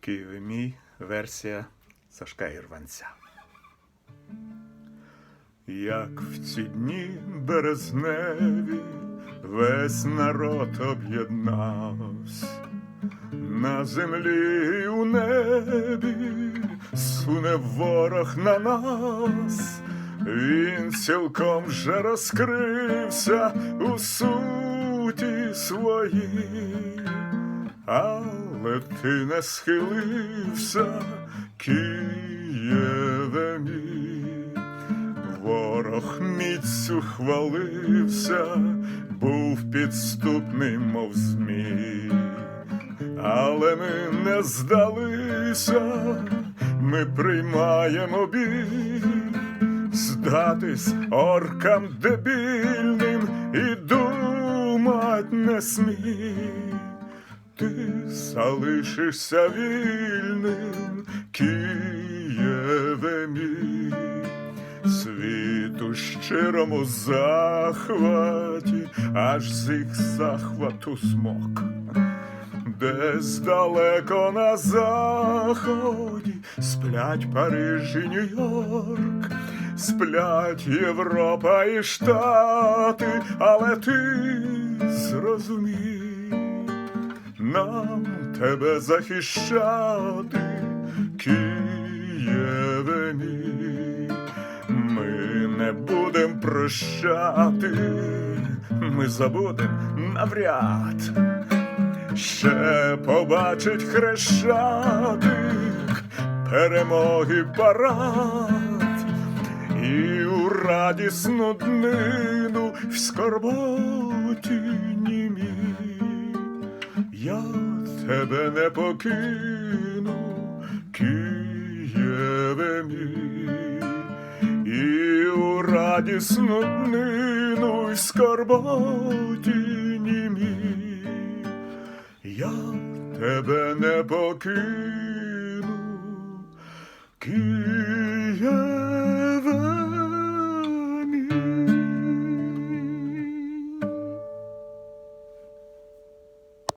Києві мій версія Сашка Ірванця. Як в ці дні березневі весь народ об'єднався, на землі і у небі суне ворог на нас, він цілком вже розкрився у суті своїй, але ти не схилився, Києве мій. Ворог міцю хвалився, був підступний, мов змій. Але ми не здалися, ми приймаємо бій, здатись оркам дебільним і думать не смій. Ти залишишся вільним, Києве мій. Світу щирому захваті, аж з їх захвату смок. Десь далеко на заході сплять Париж і Нью-Йорк, сплять Європа і Штати, але ти зрозумій, нам тебе захищати, Києве. Ми не будем прощати, ми забудем навряд. Ще побачить хрещатик перемоги парад і у радісну днину в скорботі тебе не покину, Києве мій, і у радісну днину й скорботі німі. Я тебе не покину, Києве